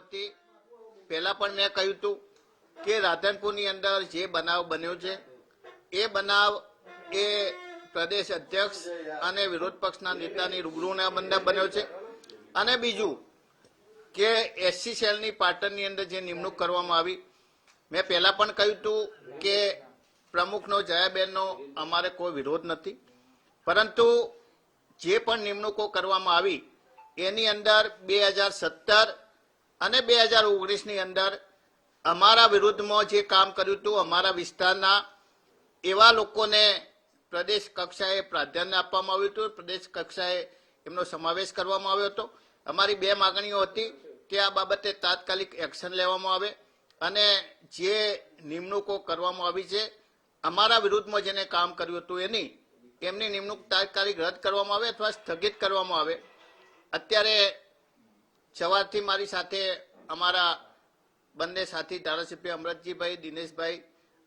હતી પહેલા પણ મેં કહ્યું હતું કે રાધનપુરની અંદર જે બનાવ બન્યો છે, એ બનાવ એ પ્રદેશ અધ્યક્ષ અને વિરોધ પક્ષના નેતાની રૂબરૂના બંને બન્યો છે. અને બીજું કે એસસી સેલની પાટણની અંદર જે નિમણૂક કરવામાં આવી, મેં પહેલા પણ કહ્યું હતું કે પ્રમુખનો, જયાબેનનો અમારે કોઈ વિરોધ નથી. પરંતુ જે પણ નિમણૂકો કરવામાં આવી, એની અંદર બે હજાર સત્તર અને બે હજાર ઓગણીસની અંદર અમારા વિરુદ્ધમાં જે કામ કર્યું હતું, અમારા વિસ્તારના એવા લોકોને પ્રદેશ કક્ષાએ પ્રાધાન્ય આપવામાં આવ્યું હતું. પ્રદેશ કક્ષાએ એમનો સમાવેશ કરવામાં આવ્યો હતો. અમારી બે માગણીઓ હતી કે આ બાબતે તાત્કાલિક એક્શન લેવામાં આવે અને જે નિમણૂકો કરવામાં આવી છે, અમારા વિરુદ્ધમાં જેને કામ કર્યું હતું એની, એમની નિમણૂક તાત્કાલિક રદ કરવામાં આવે અથવા સ્થગિત કરવામાં આવે. અત્યારે સવારથી મારી સાથે અમારા બંને સાથી ધારાસભ્ય અમરતજીભાઈ, દિનેશભાઈ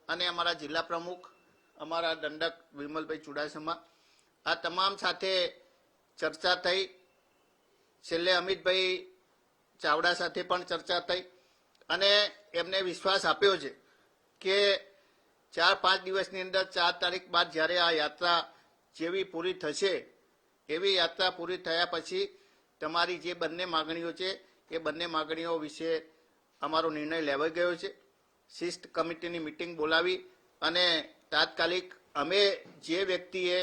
અને અમારા જિલ્લા પ્રમુખ, અમારા દંડક વિમલભાઈ ચુડાસમા. આ તમામ સાથે ચર્ચા થઈ. છેલ્લે અમિતભાઈ ચાવડા સાથે પણ ચર્ચા થઈ અને એમને વિશ્વાસ આપ્યો છે કે ચાર પાંચ દિવસની અંદર ચાર તારીખ બાદ જ્યારે આ યાત્રા જેવી પૂરી થશે, એવી યાત્રા પૂરી થયા પછી તમારી જે બંને માગણીઓ છે, એ બંને માગણીઓ વિશે અમારો નિર્ણય લેવાઈ ગયો છે. શિસ્ત કમિટીની મિટિંગ બોલાવી અને તાત્કાલિક અમે જે વ્યક્તિએ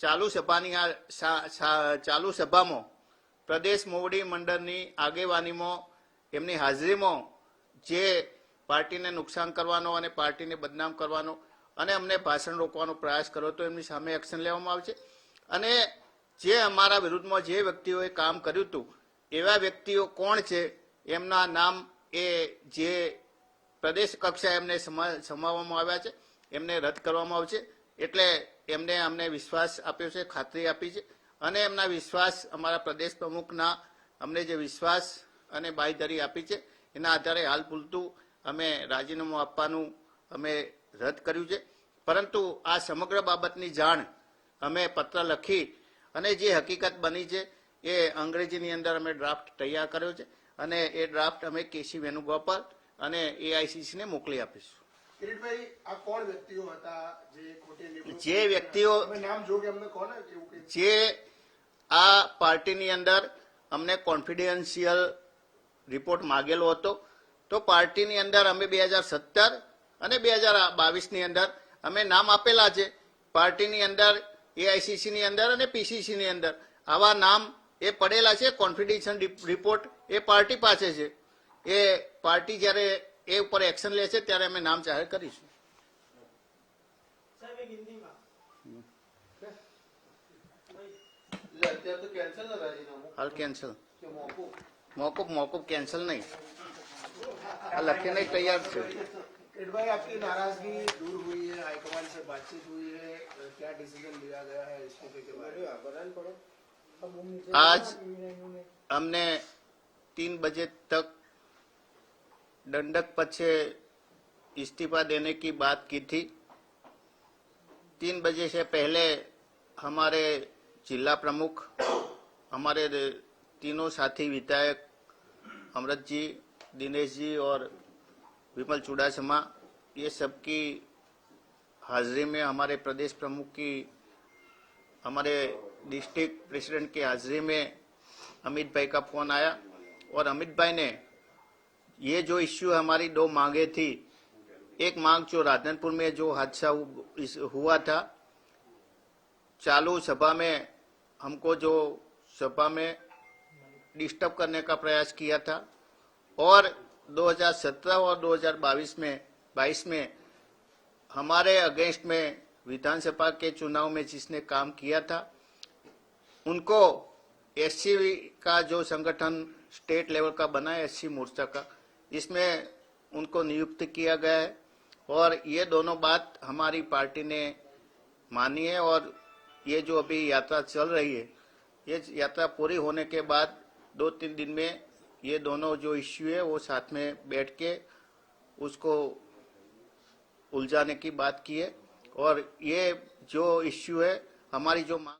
ચાલુ સભાની આ ચાલુ સભામાં પ્રદેશ મોવડી મંડળની આગેવાનીમાં, એમની હાજરીમાં જે પાર્ટીને નુકસાન કરવાનો અને પાર્ટીને બદનામ કરવાનો અને અમને ભાષણ રોકવાનો પ્રયાસ કર્યો તો એમની સામે એક્શન લેવામાં આવશે. અને જે અમારા વિરુદ્ધમાં જે વ્યક્તિઓએ કામ કર્યું હતું, એવા વ્યક્તિઓ કોણ છે? એમના નામ એ જે પ્રદેશ કક્ષાએ એમને સમા- સમાવવામાં આવ્યા છે, એમને રદ કરવામાં આવશે. એટલે એમને અમને વિશ્વાસ આપ્યો છે, ખાતરી આપી છે. અને એમના વિશ્વાસ અમારા પ્રદેશ પ્રમુખના અમને જે વિશ્વાસ અને બાંયધરી આપી છે, એના આધારે હાલ પૂરતું અમે રાજીનામું આપવાનું અમે રદ કર્યું છે. પરંતુ આ સમગ્ર બાબતની જાણ અમે પત્ર લખી અને જે હકીકત બની છે એ અંગ્રેજીની અંદર અમે ડ્રાફ્ટ તૈયાર કર્યો છે અને એ ડ્રાફ્ટ અમે કેસી વેણુગોપાલ અને એઆઈસીસીને મોકલી આપીશું. જે વ્યક્તિઓ જે આ પાર્ટીની અંદર અમને કોન્ફિડેન્શિયલ રિપોર્ટ માગેલો હતો. તો પાર્ટીની અંદર અમે બે હજાર સત્તર અને બે હજાર બાવીસની અંદર અમે નામ આપેલા છે. પાર્ટીની અંદર એઆઈસીસીની અંદર અને પીસીસીની અંદર. આવા નામ એ પડેલા છે કોન્ફિડેન્શિયલ રિપોર્ટ એ પાર્ટી પાસે છે. એ પાર્ટી જ્યારે એ ઉપર એક્શન લે છે ત્યારે અમે નામ જાહેર કરીશું. હાલ કેન્સલ મોકૂફ મોકૂફ કેન્સલ નહીં. આ લખીને તૈયાર છે. નારાજગી દૂર હુઈ હાઈકમાન્ડ બાતચીત હુઈ क्या डिसीज़न लिया गया है इस्तीफे के बारे में? आज हमने तीन बजे तक दंडक पद से इस्तीफा देने की बात की थी। तीन बजे से पहले हमारे जिला प्रमुख हमारे तीनों साथी विधायक अमृत जी दिनेश जी और विमल चुड़ासमा ये सबकी हाजिरी में हमारे प्रदेश प्रमुख की, हमारे डिस्ट्रिक्ट प्रेसिडेंट की हाजिरी में अमित भाई का फ़ोन आया और अमित भाई ने, ये जो इश्यू हमारी दो मांगे थी, एक मांग जो राधनपुर में जो हादसा हुआ था, चालू सभा में हमको जो सभा में डिस्टर्ब करने का प्रयास किया था और 2017 और 2022 में 22 में हमारे अगेंस्ट में विधानसभा के चुनाव में जिसने काम किया था, उनको एससी का जो संगठन स्टेट लेवल का बना है एससी मोर्चा का, इसमें उनको नियुक्त किया गया है। और ये दोनों बात हमारी पार्टी ने मानी है और ये जो अभी यात्रा चल रही है, ये यात्रा पूरी होने के बाद दो तीन दिन में ये दोनों जो इश्यू है वो साथ में बैठ के उसको उलझाने की बात की है और ये जो इश्यू है हमारी जो मांग